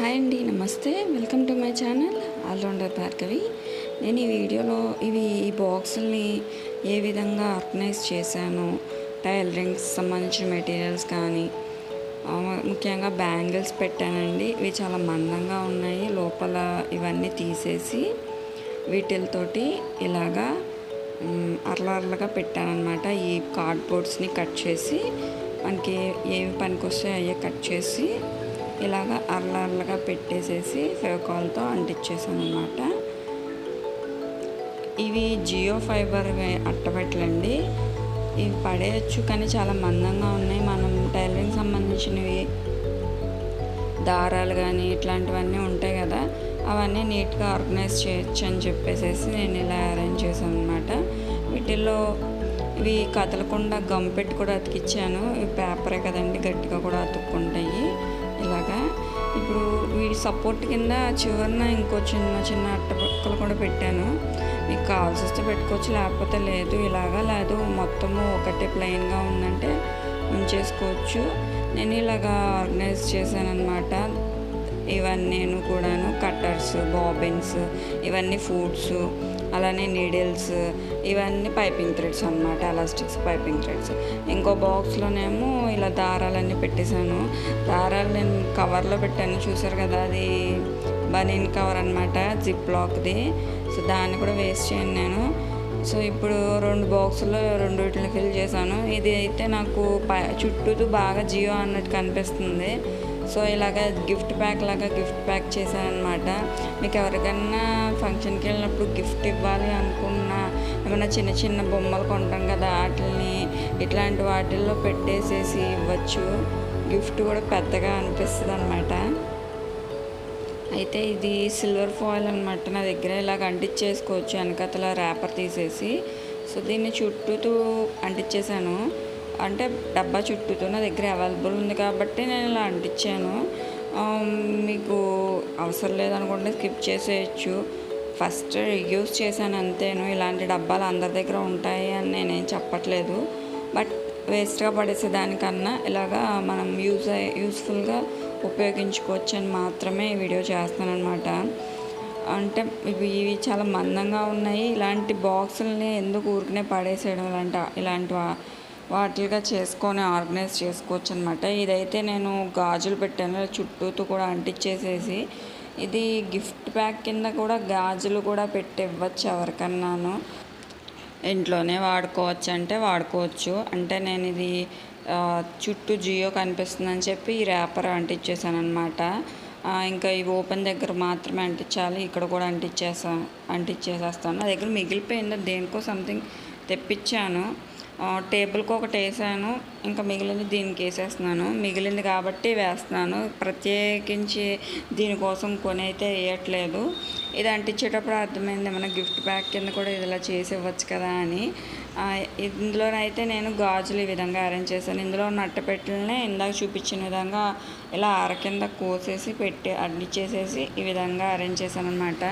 Hi అండి నమస్తే. Welcome to my channel all rounder Bhargavi. నేను ఈ వీడియోలో ఇవి ఈ బాక్సుల్ని ఏ విధంగా ఆర్గనైజ్ చేశాను టైలరింగ్స్ సంబంధించిన మెటీరియల్స్ కానీ ముఖ్యంగా బ్యాంగిల్స్ పెట్టానండి. ఇవి చాలా మందంగా ఉన్నాయి. లోపల ఇవన్నీ తీసేసి వీటితోటి ఇలాగా మ్, అర్ల పెట్టానమాట ఈ కార్డ్బోర్డ్స్ని కట్ చేసి మనకి ఏవి పనికొస్తాయో అయ్యే కట్ చేసి ఇలాగ అర్ల అర్లగా పెట్టేసేసి ఫెవకాల్తో అంటించేసాను అనమాట ఇవి జియో ఫైబర్ అట్టపెట్టలండి. ఇవి పడేయచ్చు కానీ చాలా మందంగా ఉన్నాయి. మనం టైలరింగ్ సంబంధించినవి దారాలు కానీ ఇట్లాంటివన్నీ ఉంటాయి కదా అవన్నీ నీట్గా ఆర్గనైజ్ చేయొచ్చు అని చెప్పేసేసి నేను ఇలా అరేంజ్ చేశాను అనమాట వీటిల్లో ఇవి కదలకుండా గమ్ పెట్టి కూడా అతికిచ్చాను. ఇవి పేపరే కదండి గట్టిగా కూడా అతుక్కుంటాయి. సపోర్ట్ కింద చివరిన ఇంకో చిన్న చిన్న అట్టపక్కలు కూడా పెట్టాను. మీకు కావాల్సి వస్తే పెట్టుకోవచ్చు లేకపోతే లేదు ఇలాగా లేదు. మొత్తము ఒకటే ప్లెయిన్గా ఉందంటే ఉంచేసుకోవచ్చు. నేను ఇలాగా ఆర్గనైజ్ చేశానమాట ఇవన్నీ నేను కూడాను కట్టర్స్ బాబిన్స్ ఇవన్నీ ఫుడ్స్ అలానే నీడిల్స్ ఇవన్నీ పైపింగ్ థ్రెడ్స్ అనమాట ఎలాస్టిక్స్ పైపింగ్ థ్రెడ్స్ ఇంకో బాక్స్లోనేమో ఇలా దారాలన్నీ పెట్టేశాను. దారాలు నేను కవర్లో పెట్టాను చూసారు కదా అది బనీన్ కవర్ అనమాట జిప్ లాక్ది సో దాన్ని కూడా వేస్ట్ చేయను నేను. సో ఇప్పుడు రెండు బాక్సుల్లో రెండు వీటిని ఫిల్ చేశాను. ఇది అయితే నాకు ప చుట్టూ బాగా జియో అన్నట్టు కనిపిస్తుంది. సో ఇలాగ గిఫ్ట్ ప్యాక్ లాగా గిఫ్ట్ ప్యాక్ చేశాను అనమాట మీకు ఎవరికైనా ఫంక్షన్కి వెళ్ళినప్పుడు గిఫ్ట్ ఇవ్వాలి అనుకున్న ఏమైనా చిన్న చిన్న బొమ్మలు కొంటాం కదా వాటిని ఇట్లాంటి వాటిల్లో పెట్టేసేసి ఇవ్వచ్చు. గిఫ్ట్ కూడా పెద్దగా అనిపిస్తుంది అనమాట అయితే ఇది సిల్వర్ ఫాయిల్ అనమాట నా దగ్గర ఇలాగ అంటించేసుకోవచ్చు వెనకతల ర్యాపర్ తీసేసి. సో దీన్ని చుట్టూతూ అంటించేసాను. అంటే డబ్బా చుట్టూతో నా దగ్గర అవైలబుల్ ఉంది కాబట్టి నేను ఇలా అంటించాను. మీకు అవసరం లేదనుకుంటే స్కిప్ చేసేయచ్చు. ఫస్ట్ యూస్ చేశాను అంతేను. ఇలాంటి డబ్బాలు అందరి దగ్గర ఉంటాయి అని నేనేం చెప్పట్లేదు. బట్ వేస్ట్గా పడేసే దానికన్నా ఇలాగా మనం యూజ్ యూస్ఫుల్గా ఉపయోగించుకోవచ్చు అని మాత్రమే ఈ వీడియో చేస్తాను అంటే ఇవి ఇవి చాలా మందంగా ఉన్నాయి. ఇలాంటి బాక్సుల్ని ఎందుకు ఊరికనే పడేసేయడం ఇలాంటి ఇలాంటి వాటిగా చేసుకొని ఆర్గనైజ్ చేసుకోవచ్చు అనమాట ఇదైతే నేను గాజులు పెట్టాను. చుట్టూతో కూడా అంటించేసేసి ఇది గిఫ్ట్ ప్యాక్ కింద కూడా గాజులు కూడా పెట్టి ఇవ్వచ్చు ఎవరికన్నాను. ఇంట్లోనే వాడుకోవచ్చు అంటే వాడుకోవచ్చు. అంటే నేను ఇది చుట్టూ జియో కనిపిస్తుందని చెప్పి ఈ ర్యాపర్ అంటించేసాను అనమాట ఇంకా ఇవి ఓపెన్ దగ్గర మాత్రమే అంటించాలి. ఇక్కడ కూడా అంటించేసా అంటించేసేస్తాను నా దగ్గర మిగిలిపోయింది. దేనికో సంథింగ్ తెప్పించాను. టేబుల్కి ఒకటి వేసాను. ఇంకా మిగిలింది దీనికి వేసేస్తున్నాను. మిగిలింది కాబట్టి వేస్తున్నాను. ప్రత్యేకించి దీనికోసం కొని అయితే వేయట్లేదు. ఇది అంటించేటప్పుడు అర్థమైంది మన గిఫ్ట్ ప్యాక్ కింద కూడా ఇది ఇలా చేసి ఇవ్వచ్చు కదా అని. ఇందులోనైతే నేను గాజులు ఈ విధంగా అరేంజ్ చేశాను. ఇందులో నట్టపెట్టెలనే ఇందాక చూపించిన విధంగా ఇలా అర కింద కోసేసి పెట్టి అంటించేసేసి ఈ విధంగా అరేంజ్ చేశాను అనమాట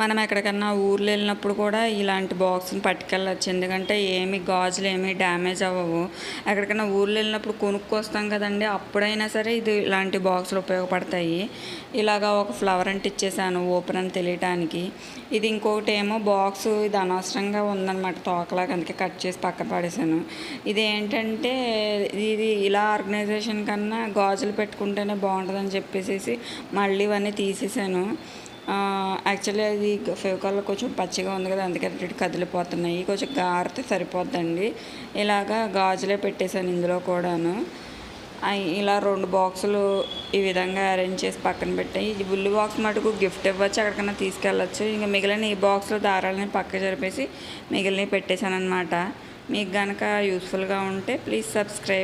మనం ఎక్కడికన్నా ఊర్లో వెళ్ళినప్పుడు కూడా ఇలాంటి బాక్స్ని పట్టుకెళ్ళచ్చు. ఎందుకంటే ఏమి గాజులు ఏమీ డ్యామేజ్ అవ్వవు. ఎక్కడికైనా ఊర్లో వెళ్ళినప్పుడు కొనుక్కొస్తాం కదండి. అప్పుడైనా సరే ఇది ఇలాంటి బాక్సులు ఉపయోగపడతాయి. ఇలాగా ఒక ఫ్లవర్ అంటే ఇచ్చేసాను ఓపెన్ అని తెలియటానికి. ఇది ఇంకొకటి ఏమో బాక్స్ ఇది అనవసరంగా ఉందన్నమాట. తోకలాగా అందుకే కట్ చేసి పక్కన పడేశాను ఇది ఏంటంటే ఇది ఇలా ఆర్గనైజేషన్ కన్నా గాజులు పెట్టుకుంటేనే బాగుంటుందని చెప్పేసి మళ్ళీ ఇవన్నీ తీసేసాను. యాక్చువల్లీ అది ఫెవికాల్లో కొంచెం పచ్చిగా ఉంది కదా అందుకే అటు కదిలిపోతున్నాయి. కొంచెం గారితే సరిపోద్దండి. ఇలాగా గాజులే పెట్టేశాను ఇందులో కూడాను. ఇలా రెండు బాక్సులు ఈ విధంగా అరేంజ్ చేసి పక్కన పెట్టాయి ఈ బుల్లి బాక్స్ మటుకు గిఫ్ట్ ఇవ్వచ్చు ఎక్కడికైనా తీసుకెళ్ళచ్చు. ఇంకా మిగిలిన ఈ బాక్స్లో దారాలని పక్క జరిపేసి మిగిలినవి పెట్టేశాను అనమాట మీకు కనుక యూస్ఫుల్గా ఉంటే ప్లీజ్ సబ్స్క్రైబ్